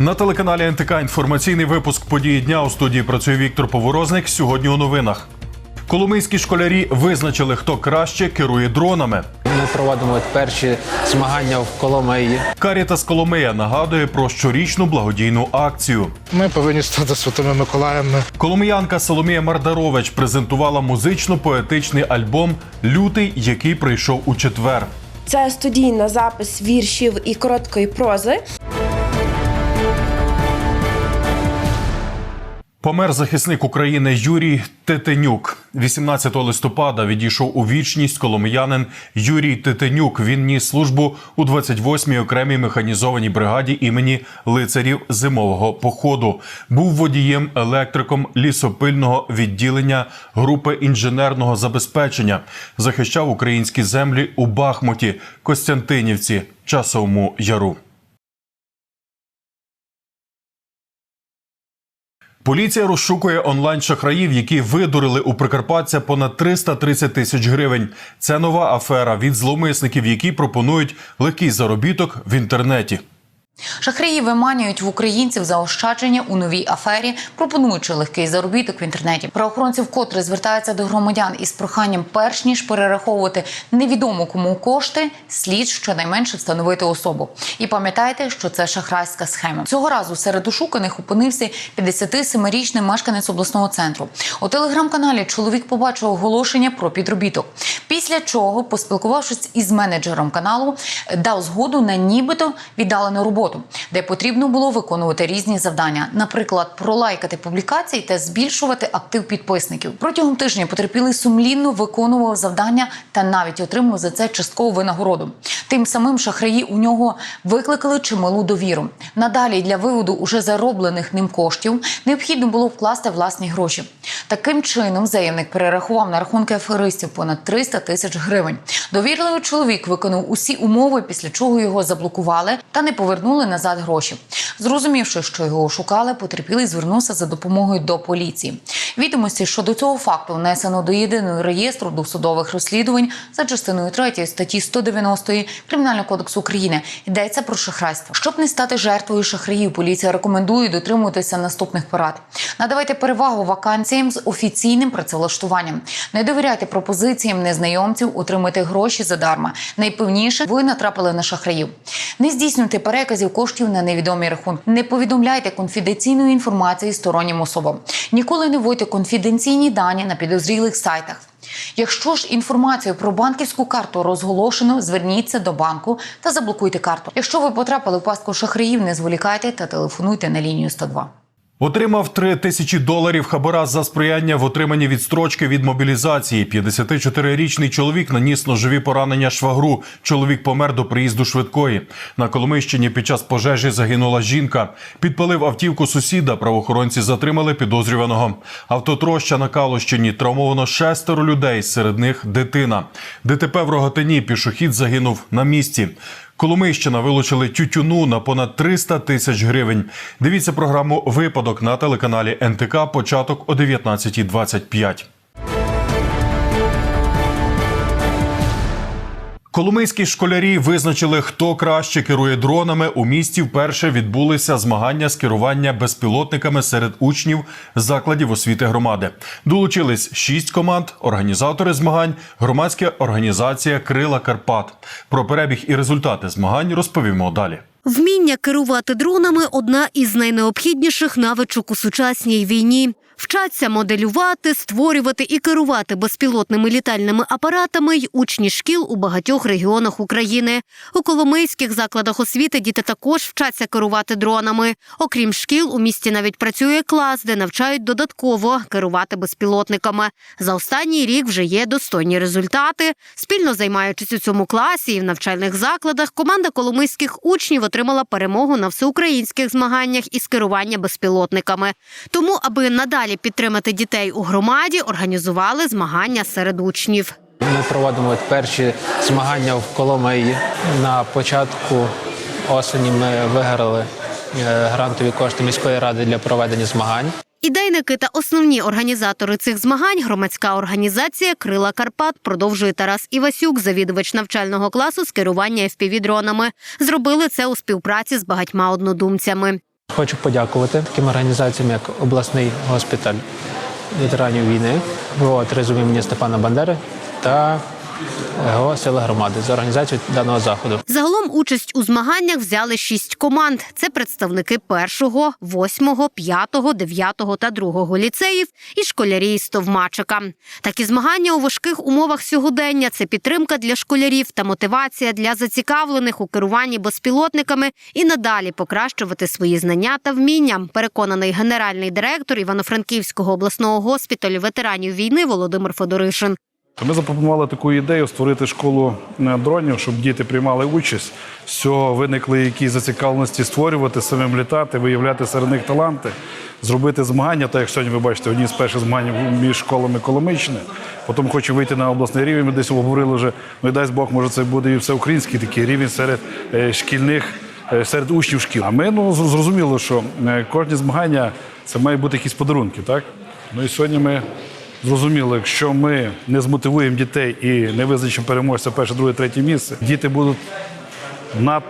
На телеканалі НТК інформаційний випуск події дня у студії працює Віктор Поворозник. Сьогодні у новинах. Коломийські школярі визначили, хто краще керує дронами. Ми проводимо перші змагання в Коломиї. Карітас Коломия нагадує про щорічну благодійну акцію. Ми повинні стати святими Миколаями. Коломиянка Соломія Мардарович презентувала музично-поетичний альбом Лютий, який прийшов у четвер. Це студійна запис віршів і короткої прози. Помер захисник України Юрій Тетенюк. 18 листопада відійшов у вічність коломиянин Юрій Тетенюк. Він ніс службу у 28-й окремій механізованій бригаді імені лицарів зимового походу. Був водієм електриком лісопильного відділення групи інженерного забезпечення. Захищав українські землі у Бахмуті, Костянтинівці, Часовому Яру. Поліція розшукує онлайн-шахраїв, які видурили у Прикарпаття понад 330 тисяч гривень. Це нова афера від зловмисників, які пропонують легкий заробіток в інтернеті. Шахраї виманюють в українців заощадження у новій афері, пропонуючи легкий заробіток в інтернеті. Правоохоронці вкотре звертаються до громадян із проханням, перш ніж перераховувати невідомо кому кошти, слід щонайменше встановити особу. І пам'ятайте, що це шахрайська схема. Цього разу серед ошуканих опинився 57-річний мешканець обласного центру. У телеграм-каналі чоловік побачив оголошення про підробіток. Після чого, поспілкувавшись із менеджером каналу, дав згоду на нібито віддалену роботу, де потрібно було виконувати різні завдання, наприклад, пролайкати публікації та збільшувати актив підписників. Протягом тижня потерпілий сумлінно виконував завдання та навіть отримав за це часткову винагороду. Тим самим шахраї у нього викликали чималу довіру. Надалі для виводу уже зароблених ним коштів необхідно було вкласти власні гроші. Таким чином заявник перерахував на рахунки аферистів понад 300 тисяч гривень. Довірливий чоловік виконав усі умови, після чого його заблокували та не повернули назад гроші. Зрозумівши, що його ошукали, потерпілий звернувся за допомогою до поліції. Відомості щодо цього факту внесено до єдиного реєстру досудових розслідувань за частиною 3 статті 190 Кримінального кодексу України. Йдеться про шахрайство. Щоб не стати жертвою шахраїв, поліція рекомендує дотримуватися наступних порад. Надавайте перевагу вакансіям з офіційним працевлаштуванням. Не довіряйте пропозиціям незнайомців отримати гроші задарма. Найпевніше ви натрапили на шахраїв. Не здійснюйте переказів коштів на невідомі рахунки. Не повідомляйте конфіденційної інформації стороннім особам. Ніколи не вводьте конфіденційні дані на підозрілих сайтах. Якщо ж інформацію про банківську карту розголошено, зверніться до банку та заблокуйте карту. Якщо ви потрапили в пастку шахраїв, не зволікайте та телефонуйте на лінію 102. Отримав 3 тисячі доларів хабара за сприяння в отриманні відстрочки від мобілізації. 54-річний чоловік наніс ножові поранення швагру. Чоловік помер до приїзду швидкої. На Коломийщині під час пожежі загинула жінка. Підпалив автівку сусіда. Правоохоронці затримали підозрюваного. Автотроща на Калущині травмовано шестеро людей. Серед них дитина. ДТП в Рогатині пішохід загинув на місці. Коломийщина вилучили тютюну на понад 300 тисяч гривень. Дивіться програму Випадок на телеканалі НТК. Початок о 19.25. Коломийські школярі визначили, хто краще керує дронами. У місті вперше відбулися змагання з керування безпілотниками серед учнів закладів освіти громади. Долучились шість команд, організатори змагань, громадська організація Крила Карпат. Про перебіг і результати змагань розповімо далі. Вміння керувати дронами одна із найнеобхідніших навичок у сучасній війні. Вчаться моделювати, створювати і керувати безпілотними літальними апаратами й учні шкіл у багатьох регіонах України. У коломийських закладах освіти діти також вчаться керувати дронами. Окрім шкіл, у місті навіть працює клас, де навчають додатково керувати безпілотниками. За останній рік вже є достойні результати. Спільно займаючись у цьому класі і в навчальних закладах, команда коломийських учнів отримала перемогу на всеукраїнських змаганнях із керування безпілотниками. Тому, аби надалі підтримати дітей у громаді, організували змагання серед учнів. Ми проводимо перші змагання в Коломиї. На початку осені ми виграли е, грантові кошти міської ради для проведення змагань. Ідейники та основні організатори цих змагань громадська організація Крила Карпат продовжує Тарас Івасюк, завідувач навчального класу з керування FPV-дронами. Зробили це у співпраці з багатьма однодумцями. Хочу подякувати таким організаціям, як обласний госпіталь ветеранів війни, ГО мені Степана Бандери та ГО Сили громади за організацію даного заходу. Загалом участь у змаганнях взяли шість команд. Це представники першого, восьмого, п'ятого, дев'ятого та другого ліцеїв і школярі із Товмачика. Такі змагання у важких умовах сьогодення це підтримка для школярів та мотивація для зацікавлених у керуванні безпілотниками і надалі покращувати свої знання та вміння. Переконаний генеральний директор Івано-Франківського обласного госпіталю ветеранів війни Володимир Федоришин. Ми запропонували таку ідею створити школу е, дронів, щоб діти приймали участь. З цього виникли якісь зацікавленості створювати, самим літати, виявляти серед них таланти, зробити змагання. Так як сьогодні ви бачите, одні з перших змагань між школами Коломийщини. Потім хочу вийти на обласний рівень. Ми десь обговорили вже, ну і дасть Бог, може це буде і всеукраїнський такий рівень серед е, шкільних. е, Серед учнів шкіл. А ми ну, зрозуміло, що кожні змагання це має бути якісь подарунки, так? Ну і сьогодні ми Зрозуміло, якщо ми не змотивуємо дітей і не визначимо переможця перше, друге, третє місце, діти будуть над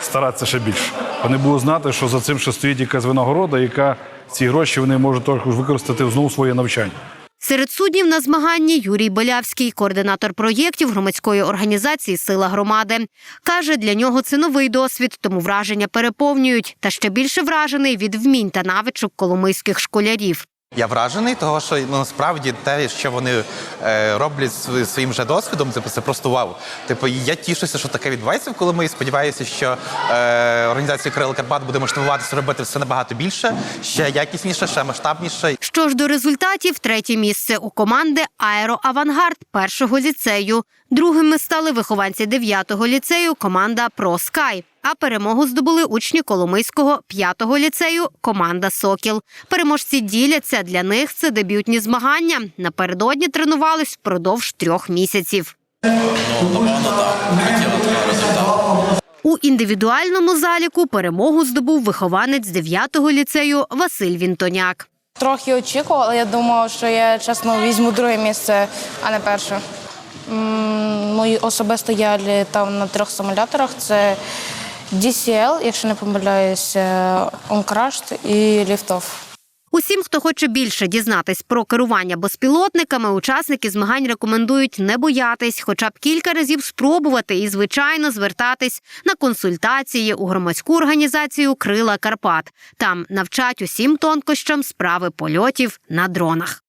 старатися ще більше. Вони будуть знати, що за цим ще стоїть якась винагорода, яка ці гроші вони можуть також використати знову своє навчання. Серед суддів на змаганні Юрій Болявський, координатор проєктів громадської організації Сила громади. Каже, для нього це новий досвід, тому враження переповнюють. Та ще більше вражений від вмінь та навичок коломийських школярів. Я вражений, того що ну, насправді те, що вони е, роблять своїм же досвідом, це, це просто вау. Типу, я тішуся, що таке відбувається в Коломиї. Сподіваюся, що е, організація Крил Карпат буде мотивуватися робити все набагато більше, ще якісніше, ще масштабніше. Що ж до результатів, третє місце у команди Аероавангард першого ліцею. Другими стали вихованці дев'ятого ліцею команда Про Скай. А перемогу здобули учні Коломийського п'ятого ліцею команда Сокіл. Переможці діляться для них це дебютні змагання. Напередодні тренувались впродовж трьох місяців. У індивідуальному заліку перемогу здобув вихованець дев'ятого ліцею Василь Вінтоняк. Трохи очікував, але я думав, що я чесно візьму друге місце, а не перше. Мої особисто я літав на трьох симуляторах. Це DCL, якщо не помиляюся, OnCrashed і Liftoff. Усім, хто хоче більше дізнатись про керування безпілотниками, учасники змагань рекомендують не боятись, хоча б кілька разів спробувати і, звичайно, звертатись на консультації у громадську організацію Крила Карпат. Там навчать усім тонкощам справи польотів на дронах.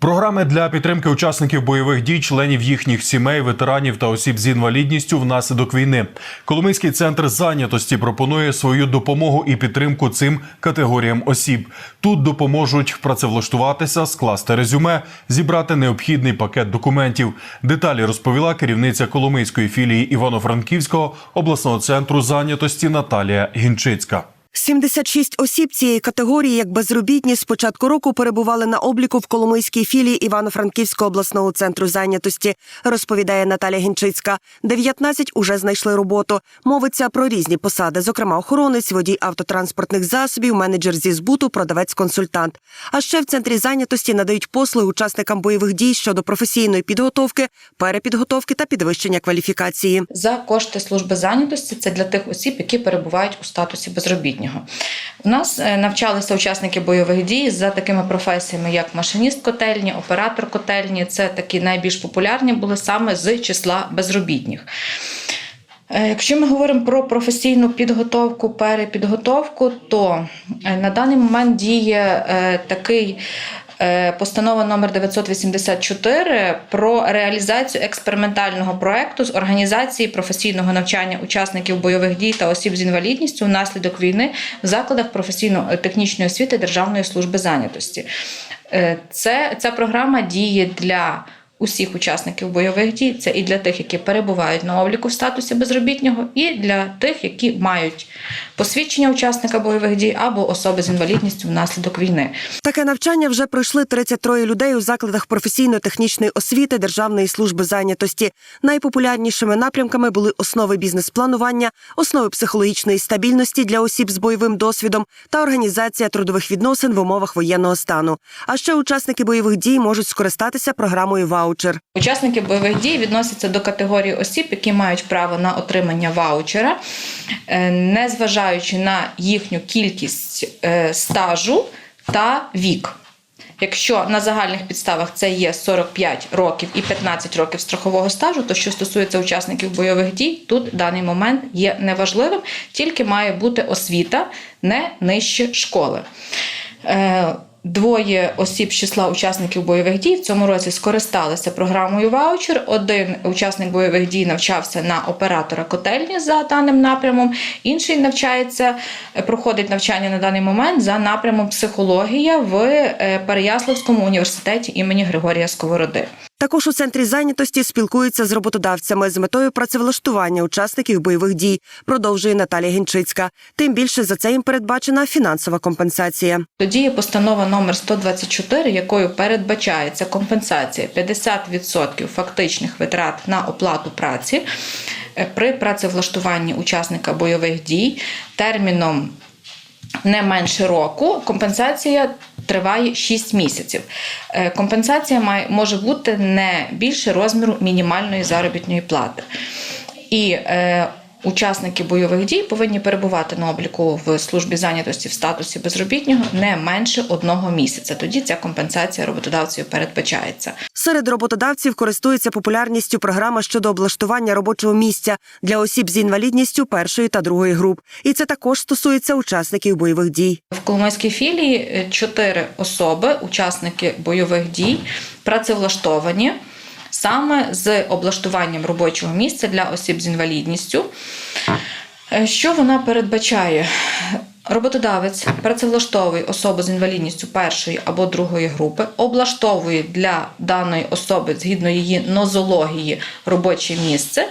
Програми для підтримки учасників бойових дій, членів їхніх сімей, ветеранів та осіб з інвалідністю внаслідок війни. Коломийський центр зайнятості пропонує свою допомогу і підтримку цим категоріям осіб. Тут допоможуть працевлаштуватися, скласти резюме, зібрати необхідний пакет документів. Деталі розповіла керівниця Коломийської філії Івано-Франківського обласного центру зайнятості Наталія Гінчицька. 76 осіб цієї категорії, як безробітні, з початку року перебували на обліку в Коломийській філії Івано-Франківського обласного центру зайнятості, розповідає Наталя Гінчицька. 19 уже знайшли роботу. Мовиться про різні посади, зокрема охоронець, водій автотранспортних засобів, менеджер зі збуту, продавець-консультант. А ще в центрі зайнятості надають послуги учасникам бойових дій щодо професійної підготовки, перепідготовки та підвищення кваліфікації. за кошти служби зайнятості. Це для тих осіб, які перебувають у статусі безробітнього. У нас е, навчалися учасники бойових дій за такими професіями, як машиніст котельні, оператор котельні. Це такі найбільш популярні були саме з числа безробітних. Е, Якщо ми говоримо про професійну підготовку, перепідготовку, то е, на даний момент діє такий постанова номер 984 про реалізацію експериментального проекту з організації професійного навчання учасників бойових дій та осіб з інвалідністю внаслідок війни в закладах професійно-технічної освіти Державної служби зайнятості. Е, Це, ця програма діє для усіх учасників бойових дій. Це і для тих, які перебувають на обліку в статусі безробітнього, і для тих, які мають посвідчення учасника бойових дій або особи з інвалідністю внаслідок війни. Таке навчання вже пройшли 33 людей у закладах професійно-технічної освіти Державної служби зайнятості. Найпопулярнішими напрямками були основи бізнес-планування, основи психологічної стабільності для осіб з бойовим досвідом та організація трудових відносин в умовах воєнного стану. А ще учасники бойових дій можуть скористатися програмою ваучерів. Ваучер. Учасники бойових дій відносяться до категорії осіб, які мають право на отримання ваучера, е, незважаючи на їхню кількість е, стажу та вік. Якщо на загальних підставах це є 45 років і 15 років страхового стажу, то що стосується учасників бойових дій, тут даний момент є неважливим, тільки має бути освіта не нижче школи. Двоє осіб з числа учасників бойових дій в цьому році скористалися програмою ваучер. Один учасник бойових дій навчався на оператора котельні за даним напрямом, інший навчається, е, проходить навчання на даний момент за напрямом психологія в е, Переяславському університеті імені Григорія Сковороди. Також у центрі зайнятості спілкуються з роботодавцями з метою працевлаштування учасників бойових дій. Продовжує Наталія Гінчицька. Тим більше за це їм передбачена фінансова компенсація. Тоді є постанова номер 124, якою передбачається компенсація 50% фактичних витрат на оплату праці е, при працевлаштуванні учасника бойових дій терміном не менше року. Компенсація триває 6 місяців. Е, Компенсація може бути не більше розміру мінімальної заробітної плати. І е, учасники бойових дій повинні перебувати на обліку в службі зайнятості в статусі безробітнього не менше одного місяця. Тоді ця компенсація роботодавців передбачається. Серед роботодавців користується популярністю програма щодо облаштування робочого місця для осіб з інвалідністю першої та другої груп. І це також стосується учасників бойових дій. В Коломойській філії е, чотири особи, учасники бойових дій, працевлаштовані саме з облаштуванням робочого місця для осіб з інвалідністю. Е, Що вона передбачає? Роботодавець працевлаштовує особу з інвалідністю першої або другої групи, облаштовує для даної особи згідно її нозології робоче місце.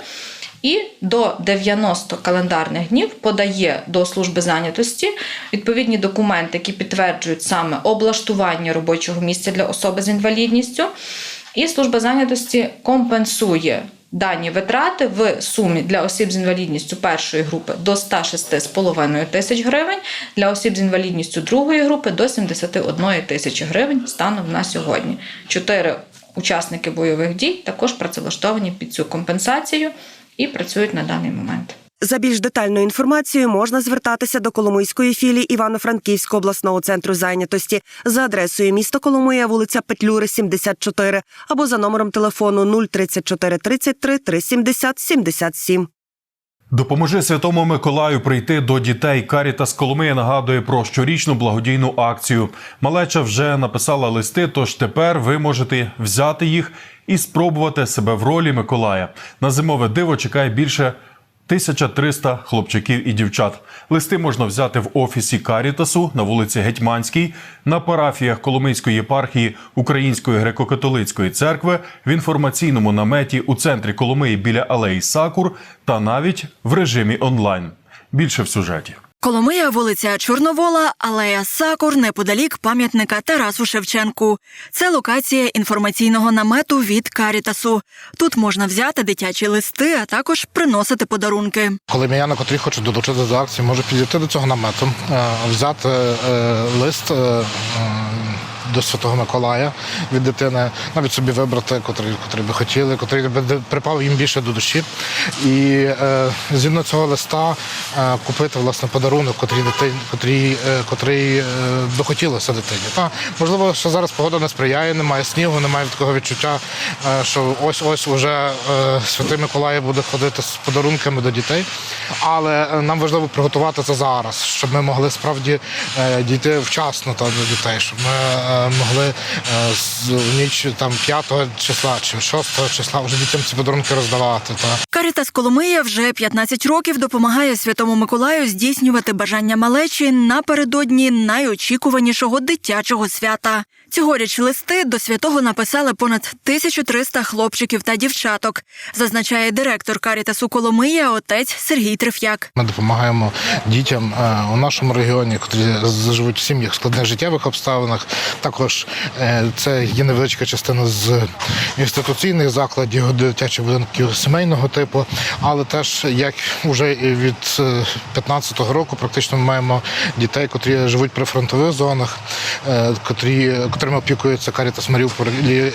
І до 90 календарних днів подає до служби зайнятості відповідні документи, які підтверджують саме облаштування робочого місця для особи з інвалідністю. І служба зайнятості компенсує дані витрати в сумі для осіб з інвалідністю першої групи до 106,5 тисяч гривень, для осіб з інвалідністю другої групи до 71 тисячі гривень станом на сьогодні. Чотири учасники бойових дій також працевлаштовані під цю компенсацію і працюють на даний момент. За більш детальною інформацією можна звертатися до Коломийської філії Івано-Франківського обласного центру зайнятості за адресою місто Коломия, вулиця Петлюри, 74, або за номером телефону 034 33 370 77. Допоможи Святому Миколаю прийти до дітей. Карітас Коломия нагадує про щорічну благодійну акцію. Малеча вже написала листи, тож тепер ви можете взяти їх і спробувати себе в ролі Миколая. На зимове диво чекає більше 1300 хлопчиків і дівчат. Листи можна взяти в офісі Карітасу на вулиці Гетьманській, на парафіях Коломийської єпархії Української греко-католицької церкви, в інформаційному наметі у центрі Коломиї біля алеї Сакур та навіть в режимі онлайн. Більше в сюжеті. Коломия, вулиця Чорновола, алея Сакур, неподалік пам'ятника Тарасу Шевченку. Це локація інформаційного намету від Карітасу. Тут можна взяти дитячі листи, а також приносити подарунки. Коли маяни, котрі хочуть долучитися до акції, можуть підійти до цього намету, е, взяти е, лист. До Святого Миколая від дитини, навіть собі вибрати, котрий, котрий би хотіли, котрий би припав їм більше до душі. І е, згідно цього листа е, купити власне подарунок, котрий дитині, котрий, е, котрий е, би хотілося дитині. Та можливо, що зараз погода не сприяє, немає снігу, немає такого відчуття, е, що ось ось уже е, Святий Миколай буде ходити з подарунками до дітей. Але е, нам важливо приготувати це зараз, щоб ми могли справді е, дійти вчасно та, до дітей, щоб ми е, могли е, з ніч там 5 числа чи 6 числа вже дітям ці подарунки роздавати. Та. Карітас Коломия вже 15 років допомагає Святому Миколаю здійснювати бажання малечі напередодні найочікуванішого дитячого свята. Цьогоріч листи до святого написали понад 1300 хлопчиків та дівчаток, зазначає директор Карітасу Коломия отець Сергій Триф'як. Ми допомагаємо дітям е, у нашому регіоні, які живуть в сім'ях складних життєвих обставинах. Також е, це є невеличка частина з інституційних закладів, дитячих будинків сімейного типу, але теж як вже від 2015 року, практично ми маємо дітей, котрі живуть при фронтових зонах, е, котрі, котрими опікується Карітас Маріуполь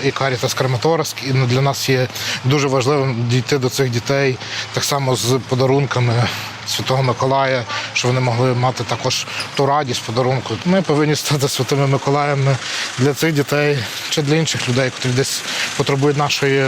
і Карітас Краматорськ. І для нас є дуже важливим дійти до цих дітей так само з подарунками. Святого Миколая, що вони могли мати також ту радість подарунку. Ми повинні стати святими Миколаями для цих дітей чи для інших людей, які десь потребують нашої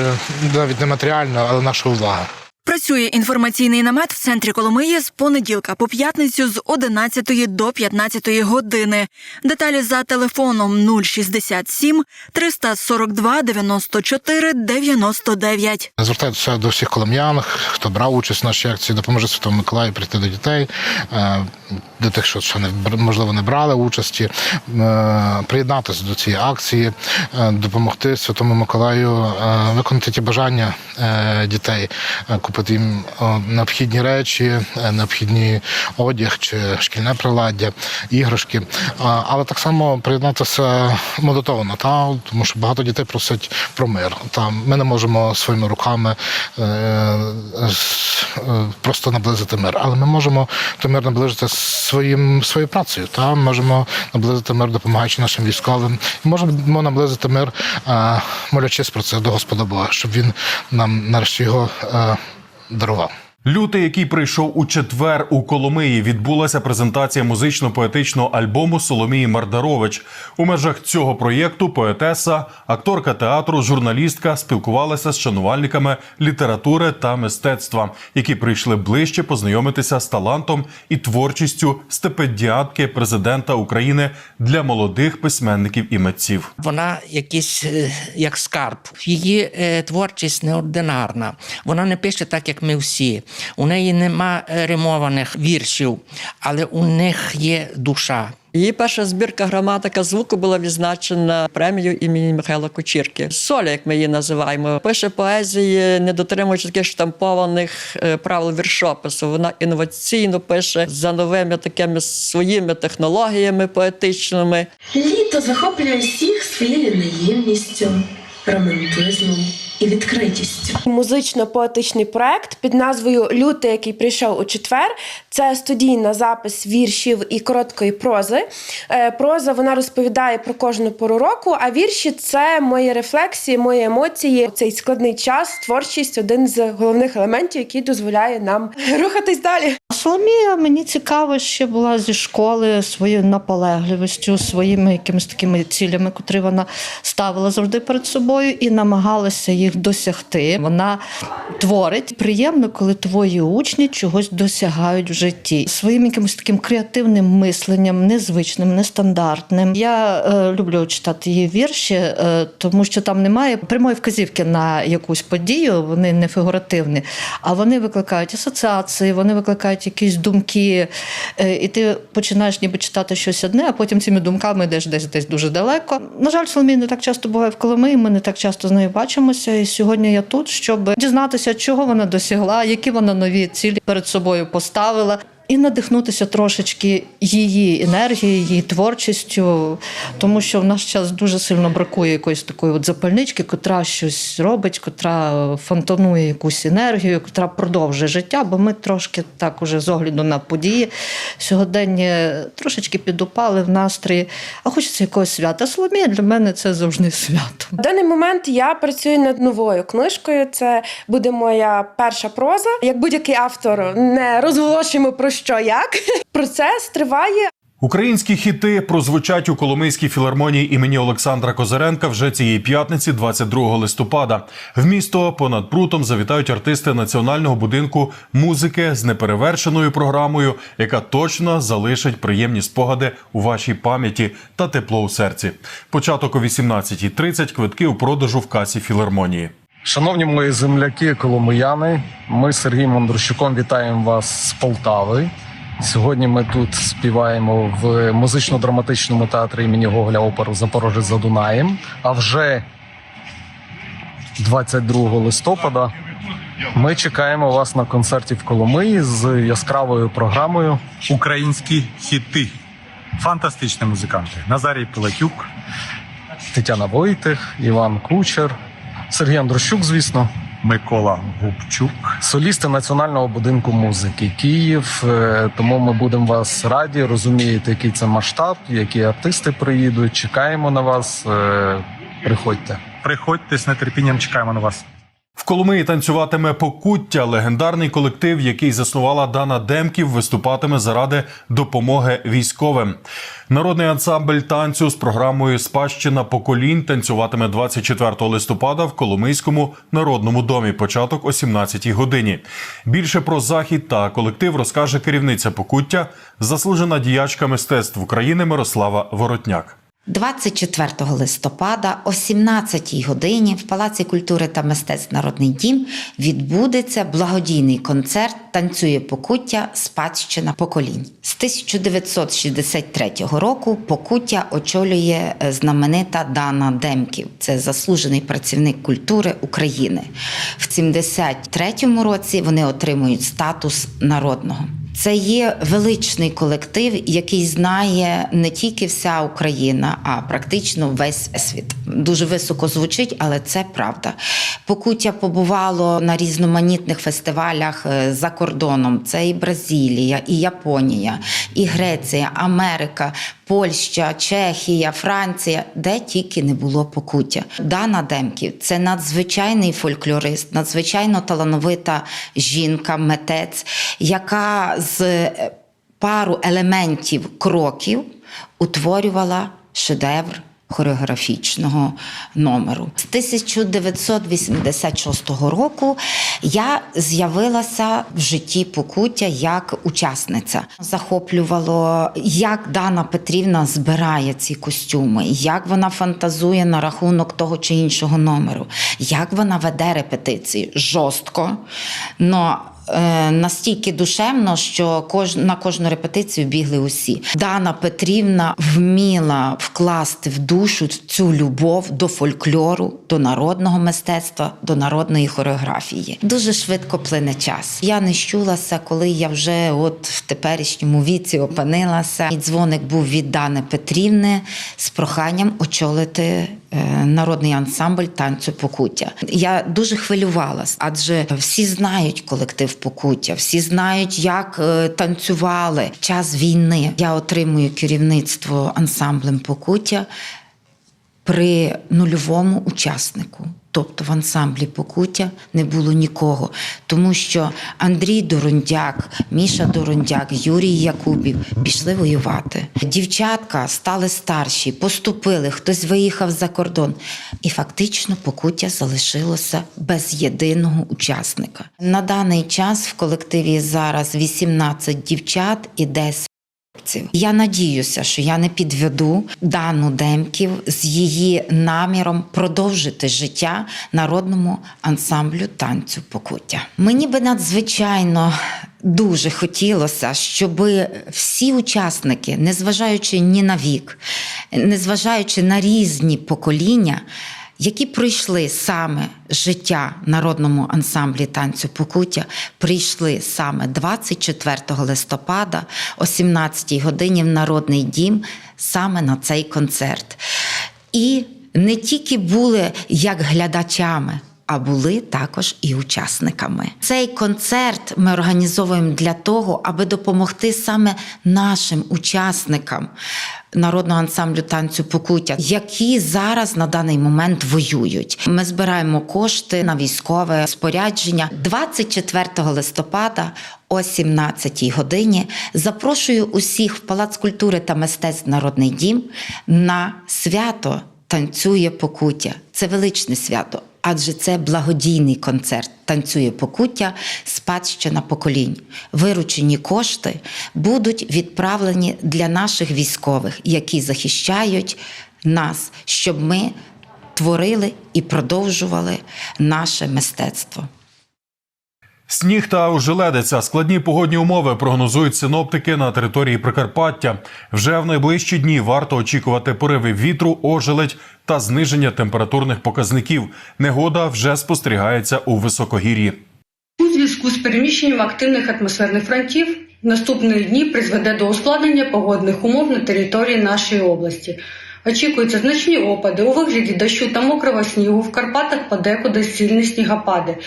навіть не матеріальної, але нашої уваги. Працює інформаційний намет в центрі Коломиї з понеділка по п'ятницю з 11 до 15 години. Деталі за телефоном 067 342 94 99. Звертаюся до всіх колом'ян, хто брав участь в нашій акції, допоможе Святому Миколаю прийти до дітей, е, до тих, що ще не можливо не брали участі, е, приєднатися до цієї акції, е, допомогти Святому Миколаю виконати ті бажання дітей, е, необхідні речі, е, необхідні одяг чи шкільне приладдя, іграшки. Але так само приєднатися медитовано, та тому що багато дітей просять про мир. Та ми не можемо своїми руками е, е, просто наблизити мир, але ми можемо той мир наближити своїм своєю працею. Та можемо наблизити мир, допомагаючи нашим військовим. І можемо наблизити мир, молячись про це до Господа Бога, щоб він нам нарешті його дарував. Лютий, який прийшов у четвер у Коломиї, відбулася презентація музично-поетичного альбому Соломії Мардарович. У межах цього проєкту поетеса, акторка театру, журналістка спілкувалася з шанувальниками літератури та мистецтва, які прийшли ближче познайомитися з талантом і творчістю стипендіатки президента України для молодих письменників і митців. Вона якийсь е, як скарб. Її е, творчість неординарна. Вона не пише так, як ми всі. У неї нема римованих віршів, але у них є душа. Її перша збірка граматика звуку була відзначена премією імені Михайла Кучірки. Соля, як ми її називаємо, пише поезії, не дотримуючи таких штампованих е, правил віршопису. Вона інноваційно пише за новими такими своїми технологіями поетичними. Літо захоплює всіх своєю наївністю, романтизмом і відкритістю. Музично-поетичний проект під назвою Лютий, який прийшов у четвер. Це студійна запис віршів і короткої прози. Е, Проза вона розповідає про кожну пору року, а вірші це мої рефлексії, мої емоції. Цей складний час, творчість один з головних елементів, який дозволяє нам рухатись далі. Соломія мені цікаво ще була зі школи своєю наполегливістю, своїми якимись такими цілями, котрі вона ставила завжди перед собою і намагалася їх досягти. Вона творить. Приємно, коли твої учні чогось досягають в житті своїм якимось таким креативним мисленням, незвичним, нестандартним. Я е, люблю читати її вірші, е, тому що там немає прямої вказівки на якусь подію, вони не фігуративні, а вони викликають асоціації, вони викликають якісь думки, е, і ти починаєш ніби читати щось одне, а потім цими думками йдеш десь десь дуже далеко. На жаль, Соломія не так часто буває в Коломиї, ми не так часто з нею бачимося. Сьогодні я тут, щоб дізнатися, чого вона досягла, які вона нові цілі перед собою поставила. І надихнутися трошечки її енергією, її творчістю, тому що в наш час дуже сильно бракує якоїсь такої от запальнички, котра щось робить, котра фонтанує якусь енергію, котра продовжує життя. Бо ми трошки так уже з огляду на події сьогодення трошечки підупали в настрої, а хочеться якогось свята. Соломія для мене це завжди свято. В даний момент я працюю над новою книжкою. Це буде моя перша проза. Як будь-який автор, не розголошуємо про що як. Процес триває. Українські хіти прозвучать у Коломийській філармонії імені Олександра Козиренка вже цієї п'ятниці, 22 листопада. В місто понад прутом завітають артисти національного будинку музики з неперевершеною програмою, яка точно залишить приємні спогади у вашій пам'яті та тепло у серці. Початок о 18.30 квитки у продажу в касі філармонії. Шановні мої земляки, коломияни, ми з Сергієм Андрущуком вітаємо вас з Полтави. Сьогодні ми тут співаємо в музично-драматичному театрі імені Гоголя оперу Запорожець за Дунаєм. А вже 22 листопада ми чекаємо вас на концерті в Коломиї з яскравою програмою Українські хіти. Фантастичні музиканти. Назарій Пилатюк, Тетяна Войтих, Іван Кучер, Сергій Андрущук, звісно. Микола Губчук. солісти Національного будинку музики Київ. Е, Тому ми будемо вас раді, розумієте, який це масштаб, які артисти приїдуть. Чекаємо на вас. Е, Приходьте. Приходьте з нетерпінням, чекаємо на вас. В Коломиї танцюватиме покуття. Легендарний колектив, який заснувала Дана Демків, виступатиме заради допомоги військовим. Народний ансамбль танцю з програмою Спадщина поколінь танцюватиме 24 листопада в Коломийському народному домі. Початок о 17 годині. Більше про захід та колектив розкаже керівниця покуття, заслужена діячка мистецтв України Мирослава Воротняк. 24 листопада о 17 годині в Палаці культури та мистецтв Народний дім відбудеться благодійний концерт Танцює покуття Спадщина поколінь. З 1963 року покуття очолює е, знаменита Дана Демків. Це заслужений працівник культури України. В 73 році вони отримують статус народного. Це є величний колектив, який знає не тільки вся Україна, а практично весь світ. Дуже високо звучить, але це правда. Покуття побувало на різноманітних фестивалях е, за кордоном. Це і Бразилія, і Японія, і Греція, Америка, Польща, Чехія, Франція, де тільки не було покуття. Дана Демків це надзвичайний фольклорист, надзвичайно талановита жінка, митець, яка з е, пару елементів кроків утворювала шедевр хореографічного номеру. З 1986 року я з'явилася в житті Покуття як учасниця. Захоплювало, як Дана Петрівна збирає ці костюми, як вона фантазує на рахунок того чи іншого номеру, як вона веде репетиції жорстко. Но настільки душевно, що кож, на кожну репетицію бігли усі. Дана Петрівна вміла вкласти в душу цю любов до фольклору, до народного мистецтва, до народної хореографії. Дуже швидко плине час. Я не щулася, коли я вже от в теперішньому віці опинилася. І дзвоник був від Дани Петрівни з проханням очолити е, народний ансамбль танцю покуття. Я дуже хвилювалась, адже всі знають колектив покуття, всі знають, як е, танцювали час війни. Я отримую керівництво ансамблем покуття при нульовому учаснику. Тобто в ансамблі Покуття не було нікого, тому що Андрій Дорондяк, Міша Дорондяк, Юрій Якубів пішли воювати. Дівчатка стали старші, поступили, хтось виїхав за кордон. І фактично Покуття залишилося без єдиного учасника. На даний час в колективі зараз 18 дівчат і 10 хлопців. Я надіюся, що я не підведу Дану Демків з її наміром продовжити життя народному ансамблю танцю покуття. Мені би надзвичайно. Дуже хотілося, щоб всі учасники, незважаючи ні на вік, незважаючи на різні покоління, які пройшли саме життя народному ансамблі танцю покуття, прийшли саме 24 листопада о 17 годині в Народний дім саме на цей концерт. І не тільки були як глядачами. А були також і учасниками. Цей концерт ми організовуємо для того, аби допомогти саме нашим учасникам народного ансамблю танцю покуття, які зараз на даний момент воюють. Ми збираємо кошти на військове спорядження 24 листопада. О 17 годині запрошую усіх в Палац культури та мистецтв Народний дім на свято танцює покуття. Це величне свято, адже це благодійний концерт. Танцює покуття, спадщина поколінь. Виручені кошти будуть відправлені для наших військових, які захищають нас, щоб ми творили і продовжували наше мистецтво. Сніг та ожеледиця, складні погодні умови прогнозують синоптики на території Прикарпаття. Вже в найближчі дні варто очікувати пориви вітру, ожеледь та зниження температурних показників. Негода вже спостерігається у високогір'ї. У зв'язку з переміщенням активних атмосферних фронтів наступні дні призведе до ускладнення погодних умов на території нашої області. Очікуються значні опади у вигляді дощу та мокрого снігу. В Карпатах подекуди сильні снігопади.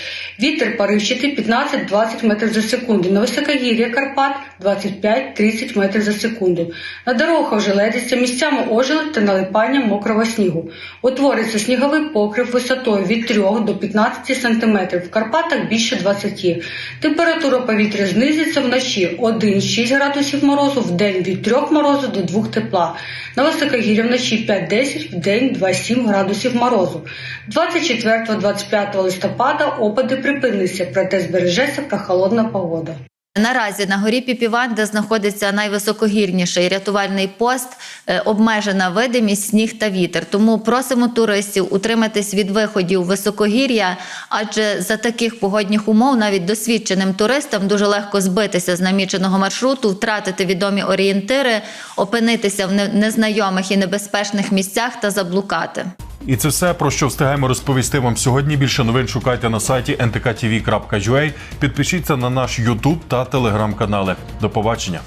Вітер поривчатий 15-20 метрів за секунду. На високогір'я Карпат 25-30 метрів за секунду. На дорогах ожеледиться місцями ожеледь та налипання мокрого снігу. Утвориться сніговий покрив висотою від 3 до 15 см. В Карпатах більше 20. Температура повітря знизиться вночі 1-6 градусів морозу, в день від 3 морозу до 2 тепла. На високогір'я вночі 5-10, в день 2-7 градусів морозу. 24-25 листопада опади припиниться, проте збережеться прохолодна погода. Наразі на горі Піпіван, де знаходиться найвисокогірніший рятувальний пост, е, обмежена видимість, сніг та вітер. Тому просимо туристів утриматись від виходів високогір'я, адже за таких погодних умов навіть досвідченим туристам дуже легко збитися з наміченого маршруту, втратити відомі орієнтири, опинитися в незнайомих і небезпечних місцях та заблукати. І це все про що встигаємо розповісти вам сьогодні. Більше новин шукайте на сайті ntktv.ua. Підпишіться на наш YouTube та телеграм-канали. До побачення.